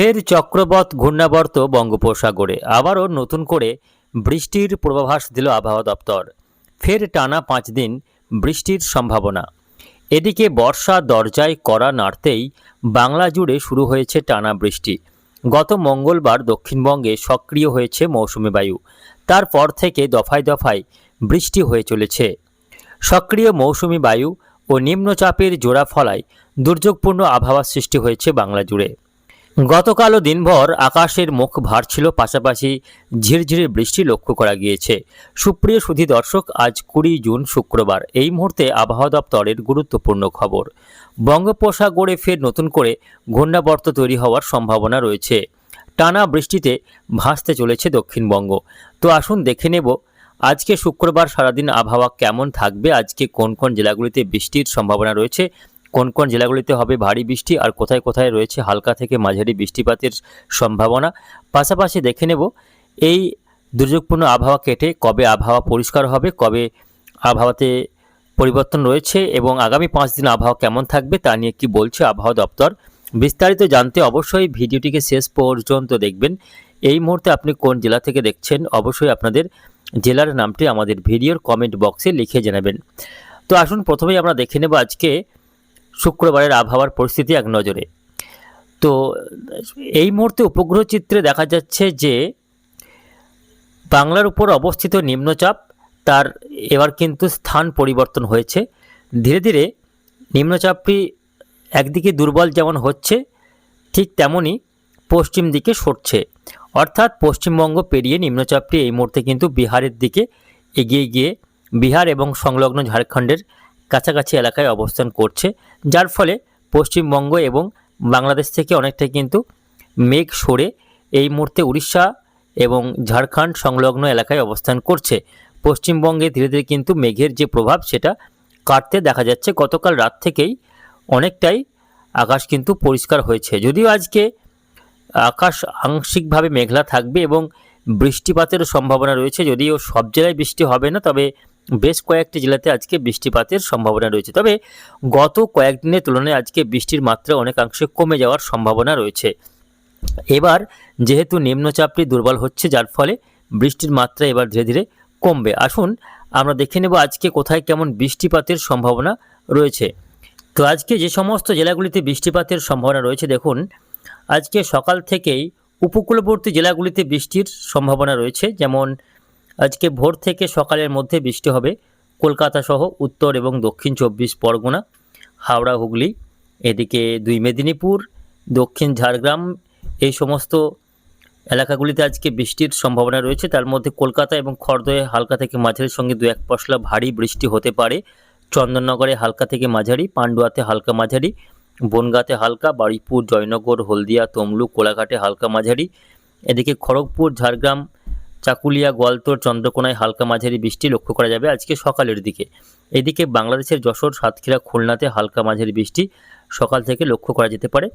ফের চক্রবত ঘূর্ণাবর্ত বঙ্গোপসাগরে। আবারও নতুন করে বৃষ্টির পূর্বাভাস দিল আবহাওয়া দপ্তর। ফের টানা পাঁচ দিন বৃষ্টির সম্ভাবনা। এদিকে বর্ষা দরজায় করা নাড়তেই বাংলা জুড়ে শুরু হয়েছে টানা বৃষ্টি। গত মঙ্গলবার দক্ষিণবঙ্গে সক্রিয় হয়েছে মৌসুমি বায়ু। তারপর থেকে দফায় দফায় বৃষ্টি হয়ে চলেছে। সক্রিয় মৌসুমি বায়ু ও নিম্নচাপের জোড়া ফলায় দুর্যোগপূর্ণ আবহাওয়ার সৃষ্টি হয়েছে বাংলা জুড়ে। গতকালও দিনভর আকাশের মুখ ভার ছিল, পাশাপাশি ঝিরঝিরে বৃষ্টি লক্ষ্য করা গিয়েছে। সুপ্রিয় সুধী দর্শক, আজ কুড়ি জুন শুক্রবার। এই মুহূর্তে আবহাওয়া দপ্তরের গুরুত্বপূর্ণ খবর। বঙ্গোপসাগরে ফের নতুন করে ঘূর্ণাবর্ত তৈরি হওয়ার সম্ভাবনা রয়েছে। টানা বৃষ্টিতে ভাসতে চলেছে দক্ষিণবঙ্গ। তো আসুন দেখে নেব, আজকে শুক্রবার সারাদিন আবহাওয়া কেমন থাকবে, আজকে কোন কোন জেলাগুলিতে বৃষ্টির সম্ভাবনা রয়েছে কোন কোন জেলাগুলিতে হবে ভারী বৃষ্টি আর কোথায় কোথায় রয়েছে হালকা থেকে মাঝারি বৃষ্টিপাতের সম্ভাবনা? পাশাপাশি দেখে নেব, এই দুর্যোগপূর্ণ আবহাওয়া কেটে কবে আবহাওয়া পরিষ্কার হবে, কবে আবহাওয়াতে পরিবর্তন রয়েছে এবং আগামী পাঁচ দিন আবহাওয়া কেমন থাকবে তা নিয়ে কি বলছে আবহাওয়া দপ্তর? বিস্তারিত জানতে অবশ্যই ভিডিওটিকে শেষ পর্যন্ত দেখবেন। এই মুহূর্তে আপনি কোন জেলা থেকে দেখছেন অবশ্যই আপনাদের জেলার নামটি আমাদের ভিডিওর কমেন্ট বক্সে লিখে জানাবেন। তো আসুন, প্রথমেই আমরা দেখে নেব আজকে শুক্রবারের আবহাওয়ার পরিস্থিতি এক নজরে। তো এই মুহূর্তে উপগ্রহ চিত্রে দেখা যাচ্ছে যে বাংলার উপর অবস্থিত নিম্নচাপ, তার এবার কিন্তু স্থান পরিবর্তন হয়েছে। ধীরে ধীরে নিম্নচাপটি একদিকে দুর্বল যেমন হচ্ছে, ঠিক তেমনই পশ্চিম দিকে সরছে। অর্থাৎ পশ্চিমবঙ্গ পেরিয়ে নিম্নচাপটি এই মুহূর্তে কিন্তু বিহারের দিকে এগিয়ে গিয়ে বিহার এবং সংলগ্ন ঝাড়খণ্ডের কাছাকাছি এলাকায় অবস্থান করছে, যার ফলে পশ্চিমবঙ্গ এবং বাংলাদেশ থেকে অনেকটাই কিন্তু মেঘ সরে এই মুহূর্তে উড়িষ্যা এবং ঝাড়খণ্ড সংলগ্ন এলাকায় অবস্থান করছে। পশ্চিমবঙ্গে ধীরে ধীরে কিন্তু মেঘের যে প্রভাব, সেটা কাটতে দেখা যাচ্ছে। গতকাল রাত থেকেই অনেকটাই আকাশ কিন্তু পরিষ্কার হয়েছে। যদিও আজকে আকাশ আংশিকভাবে মেঘলা থাকবে এবং বৃষ্টিপাতেরও সম্ভাবনা রয়েছে, যদিও সব জেলায় বৃষ্টি হবে না, তবে বেশ কয়েকটি জেলাতে আজকে বৃষ্টিপাতের সম্ভাবনা রয়েছে। তবে গত কয়েকদিনের তুলনায় আজকে বৃষ্টির মাত্রা অনেকাংশে কমে যাওয়ার সম্ভাবনা রয়েছে। এবার যেহেতু নিম্নচাপটি দুর্বল হচ্ছে, যার ফলে বৃষ্টির মাত্রা এবার ধীরে ধীরে কমবে। আসুন আমরা দেখে নেব আজকে কোথায় কেমন বৃষ্টিপাতের সম্ভাবনা রয়েছে। তো আজকে যে সমস্ত জেলাগুলিতে বৃষ্টিপাতের সম্ভাবনা রয়েছে, দেখুন, আজকে সকাল থেকেই উপকূলবর্তী জেলাগুলিতে বৃষ্টির সম্ভাবনা রয়েছে। যেমন আজকে ভোর থেকে সকালের মধ্যে বৃষ্টি হবে। কলকাতা সহ উত্তর এবং দক্ষিণ চব্বিশ পরগনা, হাওড়া, হুগলি, এদিকে দুই মেদিনীপুর, দক্ষিণ ঝাড়গ্রাম, এই সমস্ত এলাকাগুলিতে আজকে বৃষ্টির সম্ভাবনা রয়েছে। তার মধ্যে কলকাতা এবং খড়দয়ে হালকা থেকে মাঝারির সঙ্গে দু এক পশলা ভারী বৃষ্টি হতে পারে। চন্দননগরে হালকা থেকে মাঝারি, পান্ডুয়াতে হালকা মাঝারি, বনগাঁতে হালকা, বারুইপুর, জয়নগর, হলদিয়া, তমলুক, কোলাঘাটে হালকা মাঝারি। এদিকে খড়গপুর, ঝাড়গ্রাম চাকুলিয়া, গোয়ালতোর, চন্দ্রকোনায় হালকা মাঝারি বৃষ্টি লক্ষ্য করা যাবে আজকে সকালের দিকে। এদিকে বাংলাদেশের যশোর, সাতক্ষীরা, খুলনাতে হালকা মাঝারি বৃষ্টি সকাল থেকে লক্ষ্য করা যেতে পারে।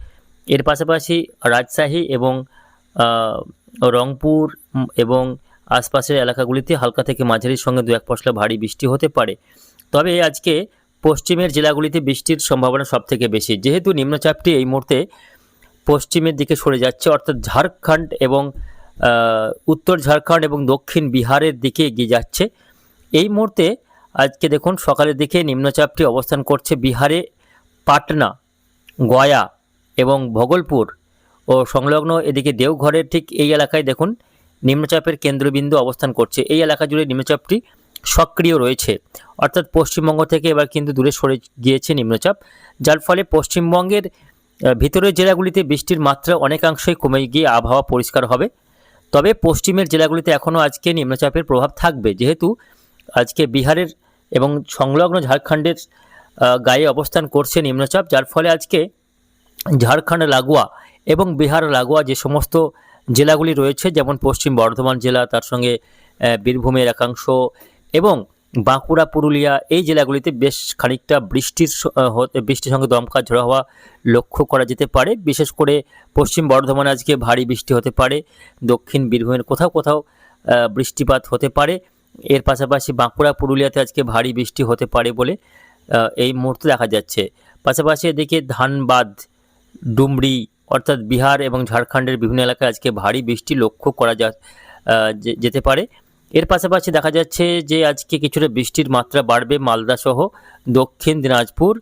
এর পাশাপাশি রাজশাহী এবং রংপুর এবং আশপাশের এলাকাগুলিতে হালকা থেকে মাঝারির সঙ্গে দু এক পশলা ভারী বৃষ্টি হতে পারে। তবে আজকে পশ্চিমের জেলাগুলিতে বৃষ্টির সম্ভাবনা সবথেকে বেশি। যেহেতু নিম্নচাপটি এই মুহূর্তে পশ্চিমের দিকে সরে যাচ্ছে, অর্থাৎ ঝাড়খণ্ড এবং উত্তর ঝাড়খণ্ড এবং দক্ষিণ বিহারের দিকে এগিয়ে যাচ্ছে। এই মুহূর্তে আজকে দেখুন, সকালের দিকে নিম্নচাপটি অবস্থান করছে বিহারে, পাটনা, গয়া এবং ভগলপুর ও সংলগ্ন এদিকে দেওঘরের ঠিক এই এলাকায় দেখুন, নিম্নচাপের কেন্দ্রবিন্দু অবস্থান করছে। এই এলাকা জুড়ে নিম্নচাপটি সক্রিয় রয়েছে। অর্থাৎ পশ্চিমবঙ্গ থেকে এবার কিন্তু দূরে সরে গিয়েছে নিম্নচাপ। যার ফলে পশ্চিমবঙ্গের ভিতরের জেলাগুলিতে বৃষ্টির মাত্রা অনেকাংশই কমে গিয়ে আবহাওয়া পরিষ্কার হবে। তবে পশ্চিমের জেলাগুলিতে এখনও আজকে নিম্নচাপের প্রভাব থাকবে। যেহেতু আজকে বিহারের এবং সংলগ্ন ঝাড়খণ্ডের গায়ে অবস্থান করছে নিম্নচাপ, যার ফলে আজকে ঝাড়খণ্ড, লাগোয়া এবং বিহার, লাগোয়া যে সমস্ত জেলাগুলি রয়েছে, যেমন পশ্চিম বর্ধমান জেলা, তার সঙ্গে বীরভূমের একাংশ এবং বাঁকুড়া, পুরুলিয়া এই জেলাগুলিতে বেশ খানিকটা বৃষ্টির বৃষ্টির সঙ্গে দমকা ঝড়ো হওয়া লক্ষ্য করা যেতে পারে। বিশেষ করে পশ্চিম বর্ধমানে আজকে ভারী বৃষ্টি হতে পারে। দক্ষিণ বীরভূমের কোথাও কোথাও বৃষ্টিপাত হতে পারে। এর পাশাপাশি বাঁকুড়া, পুরুলিয়াতে আজকে ভারী বৃষ্টি হতে পারে বলে এই মুহূর্তে দেখা যাচ্ছে। পাশাপাশি এদিকে ধানবাদ, ডুমরি অর্থাৎ বিহার এবং ঝাড়খণ্ডের বিভিন্ন এলাকায় আজকে ভারী বৃষ্টি লক্ষ্য করা যে- যেতে পারে। এর পাশাপাশি দেখা যাচ্ছে যে আজকে কিছুটা বৃষ্টির মাত্রা বাড়বে মালদা সহ দক্ষিণ দিনাজপুর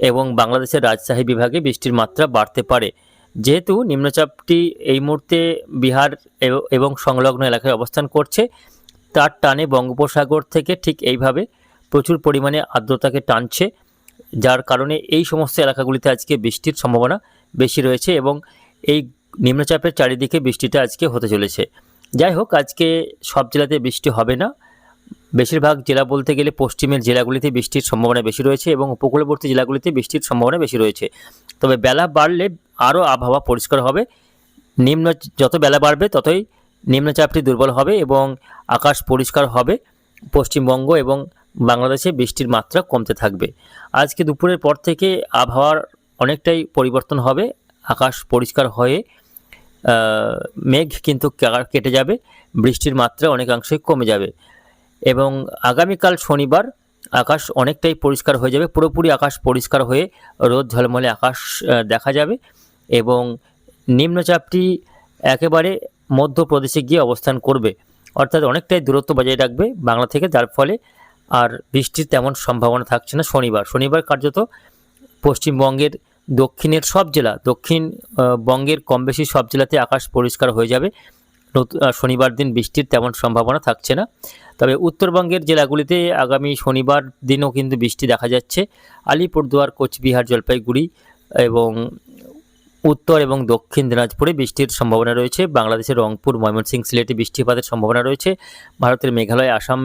এবং বাংলাদেশের রাজশাহী বিভাগে বৃষ্টির মাত্রা বাড়তে পারে। যেহেতু নিম্নচাপটি এই মুহূর্তে বিহার এবং সংলগ্ন এলাকায় অবস্থান করছে, তার টানে বঙ্গোপসাগর থেকে ঠিক এইভাবে প্রচুর পরিমাণে আর্দ্রতাকে টানছে, যার কারণে এই সমস্ত এলাকাগুলিতে আজকে বৃষ্টির সম্ভাবনা বেশি রয়েছে এবং এই নিম্নচাপের চারিদিকে বৃষ্টিটা আজকে হতে চলেছে। যাই হোক আজকে সব জেলাতে বৃষ্টি হবে না। বেশিরভাগ জেলা বলতে গেলে পশ্চিমের জেলাগুলিতে বৃষ্টির সম্ভাবনা বেশি রয়েছে এবং উপকূলবর্তী জেলাগুলিতে বৃষ্টির সম্ভাবনা বেশি রয়েছে। তবে বেলা বাড়লে আরও আবহাওয়া পরিষ্কার হবে। নিম্ন যত বেলা বাড়বে ততই নিম্নচাপটি দুর্বল হবে এবং আকাশ পরিষ্কার হবে। পশ্চিমবঙ্গ এবং বাংলাদেশে বৃষ্টির মাত্রা কমতে থাকবে। আজকে দুপুরের পর থেকে আবহাওয়ার অনেকটাই পরিবর্তন হবে। আকাশ পরিষ্কার হয়ে মেঘ কিন্তু কেটে যাবে, বৃষ্টির মাত্রা অনেকাংশে কমে যাবে। এবং আগামীকাল শনিবার আকাশ অনেকটাই পরিষ্কার হয়ে যাবে, পুরোপুরি আকাশ পরিষ্কার হয়ে রোদ ঝলমলে আকাশ দেখা যাবে এবং নিম্নচাপটি একেবারে মধ্যপ্রদেশে গিয়ে অবস্থান করবে। অর্থাৎ অনেকটাই দূরত্ব বজায় রাখবে বাংলা থেকে, যার ফলে আর বৃষ্টির তেমন সম্ভাবনা থাকছে না শনিবার। শনিবার কার্যত পশ্চিমবঙ্গের দক্ষিণের সব জেলা, দক্ষিণ বঙ্গের কম বেশি সব জেলাতে আকাশ পরিষ্কার হয়ে যাবে। শনিবার দিন বৃষ্টির তেমন সম্ভাবনা থাকছে না। তবে উত্তরবঙ্গের জেলাগুলিতে আগামী শনিবার দিনও কিন্তু বৃষ্টি দেখা যাচ্ছে। আলিপুরদুয়ার, কোচবিহার, জলপাইগুড়ি এবং উত্তর এবং দক্ষিণ দিনাজপুরে বৃষ্টির সম্ভাবনা রয়েছে। বাংলাদেশের রংপুর, ময়মনসিংহ সিলেটে বৃষ্টিপাতের সম্ভাবনা রয়েছে। ভারতের মেঘালয়, আসাম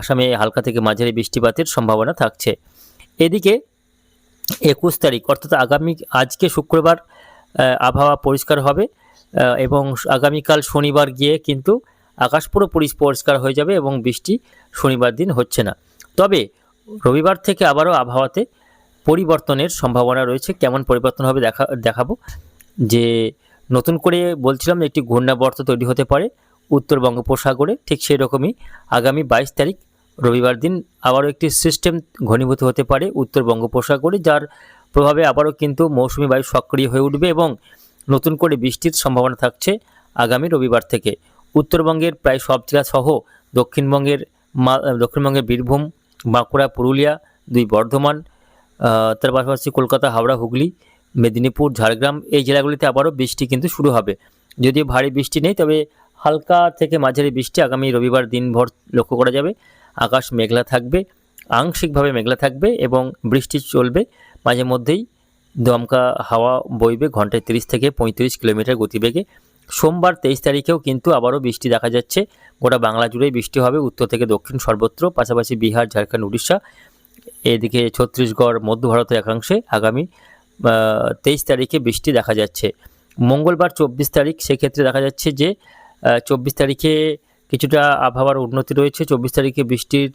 আসামে হালকা থেকে মাঝারি বৃষ্টিপাতের সম্ভাবনা থাকছে। এদিকে একুশ তারিখ, অর্থাৎ আগামী, আজকে শুক্রবার আবহাওয়া পরিষ্কার হবে এবং আগামীকাল শনিবার গিয়ে কিন্তু আকাশ পুরোপুরি পরিষ্কার হয়ে যাবে এবং বৃষ্টি শনিবার দিন হচ্ছে না। তবে রবিবার থেকে আবারও আবহাওয়াতে পরিবর্তনের সম্ভাবনা রয়েছে। কেমন পরিবর্তন হবে দেখা, দেখাবো। যে নতুন করে বলছিলাম একটি ঘূর্ণাবর্ত তৈরি হতে পারে উত্তর বঙ্গোপসাগরে, ঠিক সেই রকমই আগামী বাইশ তারিখ রবিবার দিন আবারও একটি সিস্টেম ঘনীভূত হতে পারে উত্তর বঙ্গোপসাগরে, যার প্রভাবে আবারও কিন্তু মৌসুমি বায়ু সক্রিয় হয়ে উঠবে এবং নতুন করে বৃষ্টির সম্ভাবনা থাকছে আগামী রবিবার থেকে। উত্তরবঙ্গের প্রায় সব জেলা সহ দক্ষিণবঙ্গের দক্ষিণবঙ্গের বীরভূম, বাঁকুড়া, পুরুলিয়া, দুই বর্ধমান তার পাশাপাশি কলকাতা, হাওড়া, হুগলি, মেদিনীপুর, ঝাড়গ্রাম এই জেলাগুলিতে আবারও বৃষ্টি কিন্তু শুরু হবে। যদিও ভারী বৃষ্টি নেই, তবে হালকা থেকে মাঝারি বৃষ্টি আগামী রবিবার দিনভর লক্ষ্য করা যাবে। আকাশ মেঘলা থাকবে, আংশিকভাবে মেঘলা থাকবে এবং বৃষ্টি চলবে। মাঝে মধ্যেই দমকা হাওয়া বইবে ঘন্টায় তিরিশ থেকে পঁয়ত্রিশ কিলোমিটার গতিবেগে। সোমবার তেইশ তারিখেও কিন্তু আবারও বৃষ্টি দেখা যাচ্ছে। গোটা বাংলা জুড়েই বৃষ্টি হবে উত্তর থেকে দক্ষিণ সর্বত্র, পাশাপাশি বিহার, ঝাড়খণ্ড, উড়িষ্যা। এদিকে ছত্তিশগড়, মধ্য ভারতের একাংশে আগামী তেইশ তারিখে বৃষ্টি দেখা যাচ্ছে। মঙ্গলবার চব্বিশ তারিখ, সেক্ষেত্রে দেখা যাচ্ছে যে চব্বিশ তারিখে কিছুটা আবহাওয়ার উন্নতি রয়েছে। চব্বিশ তারিখে বৃষ্টির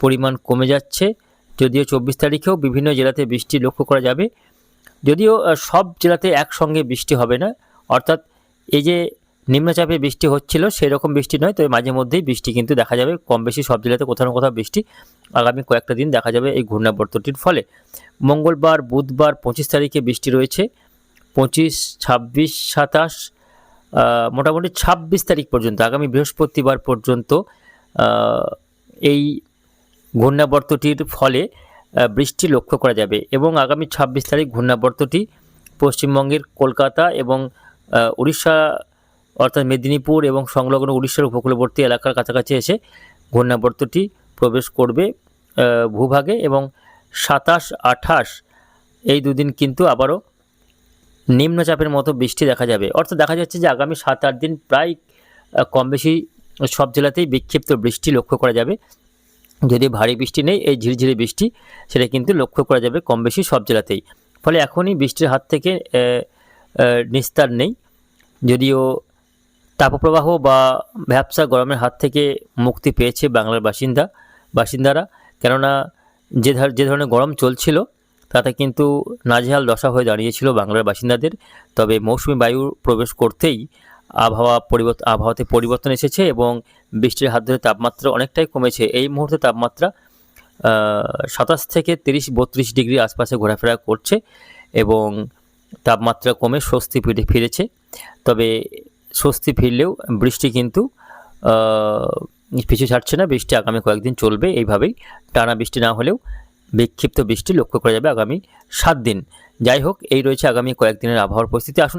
পরিমাণ কমে যাচ্ছে। যদিও চব্বিশ তারিখেও বিভিন্ন জেলাতে বৃষ্টি লক্ষ্য করা যাবে। যদিও সব জেলাতে একসঙ্গে বৃষ্টি হবে না। অর্থাৎ এই যে নিম্নচাপে বৃষ্টি হচ্ছিল সেই রকম বৃষ্টি নয়, তবে মাঝে মধ্যেই বৃষ্টি কিন্তু দেখা যাবে। কম বেশি সব জেলাতে কোথাও না কোথাও বৃষ্টি আগামী কয়েকটা দিন দেখা যাবে এই ঘূর্ণাবর্তটির ফলে। মঙ্গলবার, বুধবার পঁচিশ তারিখে বৃষ্টি রয়েছে। পঁচিশ, ছাব্বিশ, সাতাশ মোটামুটি ছাব্বিশ তারিখ পর্যন্ত, আগামী বৃহস্পতিবার পর্যন্ত এই ঘূর্ণাবর্তটির ফলে বৃষ্টি লক্ষ্য করা যাবে এবং আগামী ছাব্বিশ তারিখ ঘূর্ণাবর্তটি পশ্চিমবঙ্গের কলকাতা এবং উড়িষ্যা, অর্থাৎ মেদিনীপুর এবং সংলগ্ন উড়িষ্যার উপকূলবর্তী এলাকার কাছাকাছি এসে ঘূর্ণাবর্তটি প্রবেশ করবে ভূভাগে এবং সাতাশ আঠাশ এই দুদিন কিন্তু আবারও নিম্নচাপের মতো বৃষ্টি দেখা যাবে। অর্থাৎ দেখা যাচ্ছে যে আগামী সাত আট দিন প্রায় কম বেশি সব জেলাতেই বিক্ষিপ্ত বৃষ্টি লক্ষ্য করা যাবে। যদি ভারী বৃষ্টি নেই, এই ঝিরঝিরে বৃষ্টি সেটা কিন্তু লক্ষ্য করা যাবে কম বেশি সব জেলাতেই। ফলে এখনই বৃষ্টির হাত থেকে নিস্তার নেই। যদিও তাপপ্রবাহ বা ভ্যাবসা গরমের হাত থেকে মুক্তি পেয়েছে বাংলার বাসিন্দা, বাসিন্দারা। কেননা যে ধর, যে ধরনের গরম চলছিল তাতে কিন্তু নাজেহাল দশা হয়ে দাঁড়িয়েছিল বাংলার বাসিন্দাদের। তবে মৌসুমি বায়ু প্রবেশ করতেই আবহাওয়া পরিবর্তন আবহাওয়াতে পরিবর্তন এসেছে এবং বৃষ্টির হাত ধরে তাপমাত্রা অনেকটাই কমেছে। এই মুহূর্তে তাপমাত্রা সাতাশ থেকে তিরিশ বত্রিশ ডিগ্রি আশপাশে ঘোরাফেরা করছে এবং তাপমাত্রা কমে স্বস্তি ফিরে ফিরেছে। তবে স্বস্তি ফিরলেও বৃষ্টি কিন্তু আহ, পিছু ছাড়ছে না। বৃষ্টি আগামী কয়েকদিন চলবে। এইভাবেই টানা বৃষ্টি না হলেও বিক্ষিপ্ত বৃষ্টি লক্ষ্য করা যাবে আগামী সাত দিন। যাই হোক, এই রয়েছে আগামী কয়েকদিনের আবহাওয়ার পরিস্থিতি। আসুন